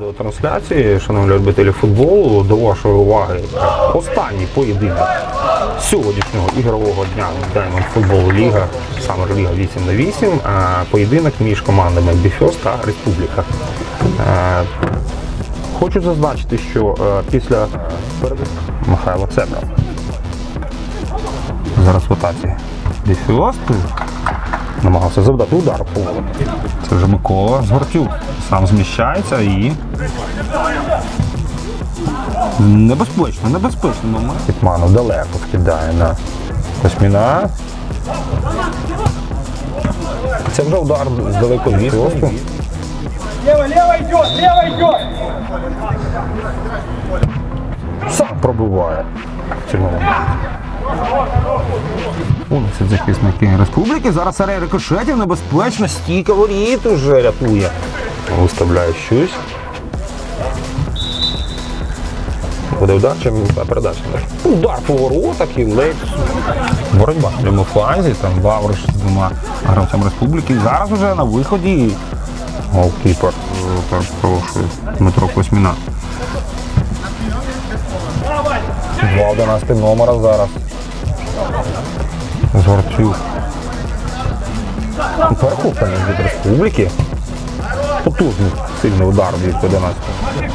До трансляції, шановні любителі футболу, до вашої уваги останній поєдинок сьогоднішнього ігрового дня Diamond Football Ліга, саме Ліга 8 на 8, а поєдинок між командами Біфьос та Республіка. Е, Хочу зазначити, що е, після перед- Михайло Цебра. Зараз в атаці Біфьос намагався завдати удар по голову. Це вже Микола Згортюк. Сам зміщається і. Небезпечно, небезпечно момент. Хітманов далеко вкидає на Косміна. Це вже удар з далекої відступу. Лево, лево идет, лево идет! Сам пробиває. в Уносять захисники республіки. Зараз арей рикошетів небезпечно, стійка воріт уже рятує. Виставляє щось. Буде удар чи передача? Удар по і ледь. Боротьба в прямому фланзі, там Вавриш з двома гравцями республіки. Зараз вже на виході голкіпер, перепрошую, Дмитро Косміна. Два 11 номера зараз. Згорцюк. Перехоплення від республіки. Потужний сильний удар від 11.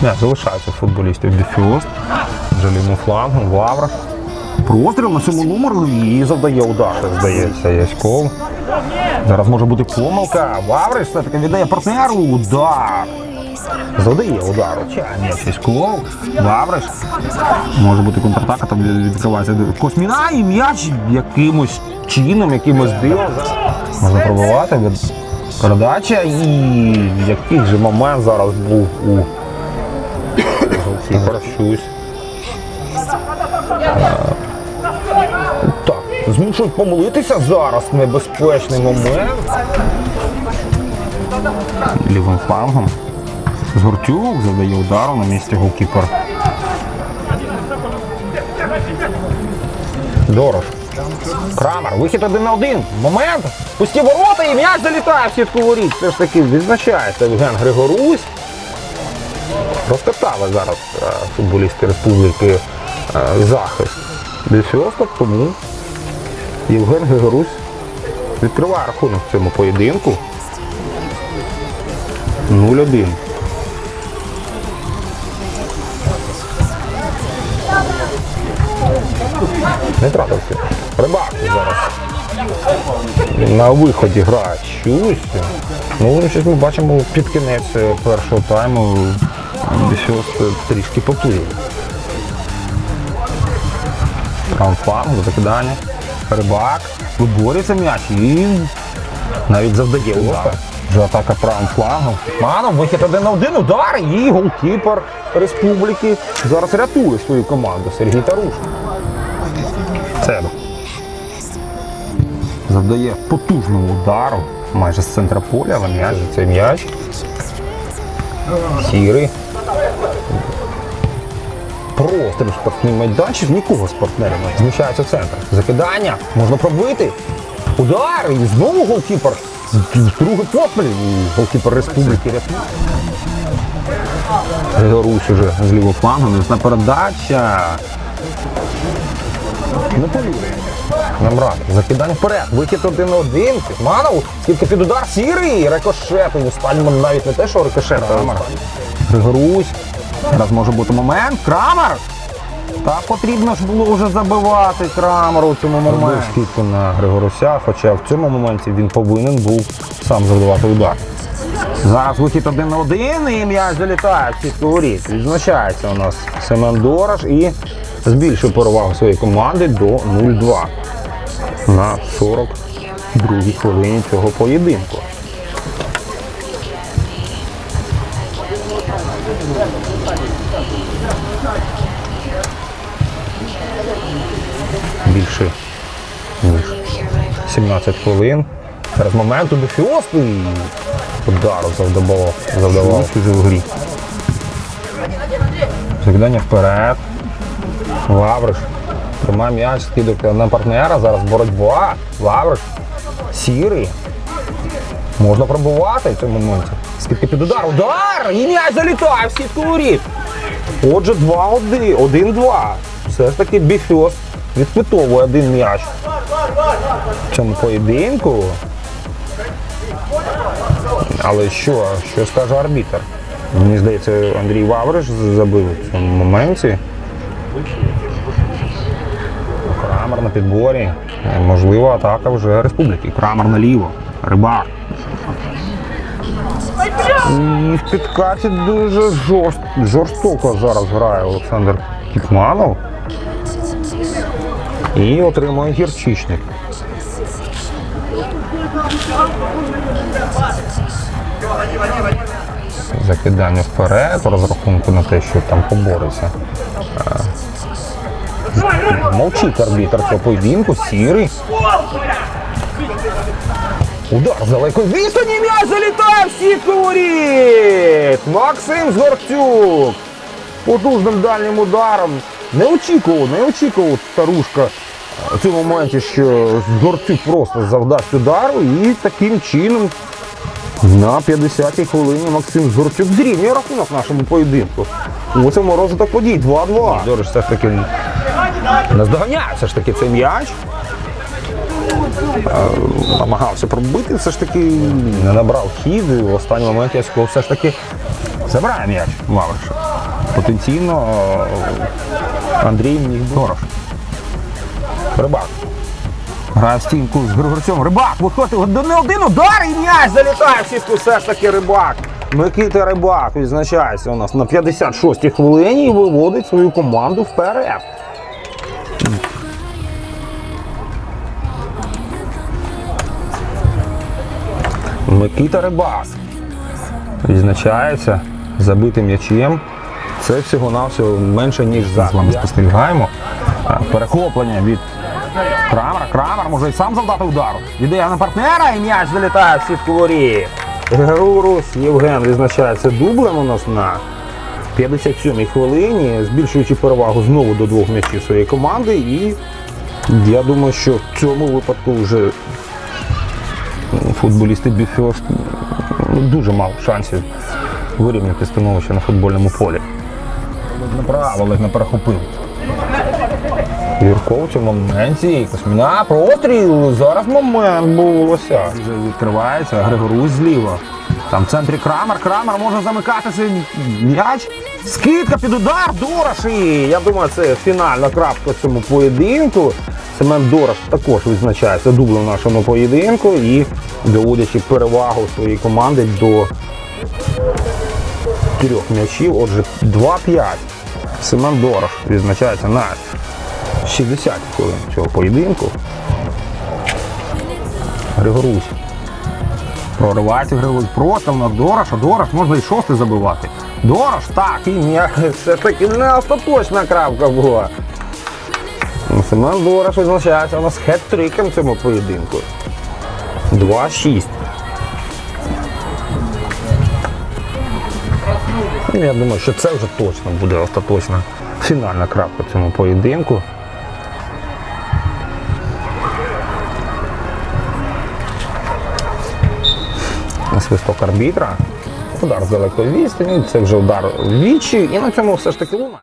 Не, залишається футболістів Дефіост. Вже лівим флангом, Лавра. Простріл на цьому номеру і завдає удар, здається, Яськов. Зараз може бути помилка. Вавриш все-таки віддає партнеру. Удар. Завдає удар. М'яч Яськов. Вавриш. Може бути контратака, там від- відкривається Косміна і м'яч якимось чином, якимось дивом. Можна пробивати від передача і який же момент зараз був у щось. Так, змушують помилитися зараз. Небезпечний момент. Лівим флангом. Згортюк завдає удару на місці голкіпер. Дорож. Крамер, вихід один на один. Момент. Пусті ворота і м'яч залітає в сітку воріт. Все ж таки відзначається Євген Григорусь. Розкатали зараз е, футболісти республіки е, захист Дельфіосток, тому Євген Григорусь відкриває рахунок в цьому поєдинку. 0-1. Не тратився. Рибак зараз. На виході грає щось. Ну, щось ми бачимо під кінець е, першого тайму. Щось трішки поплив. Трамфланг, закидання. Рибак. Виборюється м'яч і навіть завдає удар. Вже атака правим флангом. Манов, вихід один на один удар і голкіпер республіки зараз рятує свою команду. Сергій Таруш. Себе. Завдає потужного удару майже з центра поля, але м'яч це м'яч. Сірий. Простріл штрафний майданчик, нікого з партнерів не зміщається центр. Закидання, можна пробити. Удар і знову голкіпер. Другий поспіль. Голкіпер республіки рятує. Григорусь уже з лівого флангу, невісна передача. Не полює. Намрати. Закидання вперед. Вихід один на один. Підманов. Скільки під удар сірий. Рикошет. У Стальман навіть не те, що рикошет. Крамер. Григорусь. Зараз може бути момент. Крамер. Та потрібно ж було вже забивати Крамеру у цьому моменті. скидку на Григоруся, хоча в цьому моменті він повинен був сам завдавати удар. Зараз вихід один на один і м'яч залітає в сітку воріт. Відзначається у нас Семен Дорож і збільшує перевагу своєї команди до 0-2 на 42-й хвилині цього поєдинку. Більше ніж 17 хвилин. Зараз моменту до фіосту і удару завдавав, завдавав в грі. Закидання вперед. Лавриш. Тримає м'яч, скидок на партнера. Зараз боротьба. Лавриш. Сірий. Можна пробувати в цьому моменті. Скільки під удар. Удар! І м'яч залітає в сітку воріт. Отже, 2-1, 1-2. Все ж таки Біфьос відпитовує один м'яч. В цьому поєдинку. Але що? Що скаже арбітр? Мені здається, Андрій Вавриш забив в цьому моменті. Крамер на підборі. Е, Можливо, атака вже республіки. Крамер наліво. Рибак. І в підкаті дуже жорст, жорстоко зараз грає Олександр Кітманов. І отримує гірчичник. Закидання вперед, розрахунку на те, що там побореться. Мовчить арбітр цього поєдинку, сірий. Удар з далекої відстані м'яч залітає в сітку воріт! Максим Згорцюк потужним дальнім ударом. Не очікував, не очікував старушка в цьому моменті, що Згорцюк просто завдасть удару і таким чином на 50-й хвилині Максим Згорцюк зрівнює рахунок нашому поєдинку. У цьому розвиток подій 2-2. Дорож все ж таки наздоганяє ж таки цей м'яч намагався пробити, все ж таки не набрав хід. І в останній момент Ясько все ж таки забирає м'яч Лавриша. Потенційно е, Андрій міг би хорош. Рибак. Грає в стінку з Григорцем. Рибак виходить до не один удар і м'яч залітає в сітку все ж таки рибак. Микита Рибак відзначається у нас на 56-й хвилині і виводить свою команду вперед. Микита Рибас відзначається забитим м'ячем. Це всього-навсього менше, ніж за. З вами спостерігаємо. Перехоплення від Крамера. Крамер може і сам завдати удару. Віддає на партнера і м'яч залітає в сітку воріт. Герурус Євген відзначається дублем у нас на 57-й хвилині, збільшуючи перевагу знову до двох м'ячів своєї команди. І я думаю, що в цьому випадку вже футболісти Біфьост ну, дуже мало шансів вирівняти становище на футбольному полі. Направо, ледь не перехопив. Юрко в моменті Косміна простріл. Зараз момент був лося. Вже відкривається, Григорусь зліва. Там в центрі Крамер. Крамер може замикати цей м'яч. Скидка під удар, Дорош. Я думаю, це фінальна крапка в цьому поєдинку. Семен Дорош також відзначається дублем в нашому поєдинку і доводячи перевагу своєї команди до трьох м'ячів. Отже, 2-5. Семен Дорош відзначається на 60 хвилин цього поєдинку. Григорусь. Проривається Григорусь. Просто в нас Дорош, а Дорош можна і шостий забивати. Дорош, так, і м'яч. Все ж таки не остаточна крапка була. Семен Дорош відзначається у нас хет-триком в цьому поєдинку. 2-6. Ну, Я думаю, що це вже точно буде остаточна фінальна крапка цьому поєдинку. Свисток арбітра. Удар з далекої відстані, це вже удар в вічі, і на цьому все ж таки луна.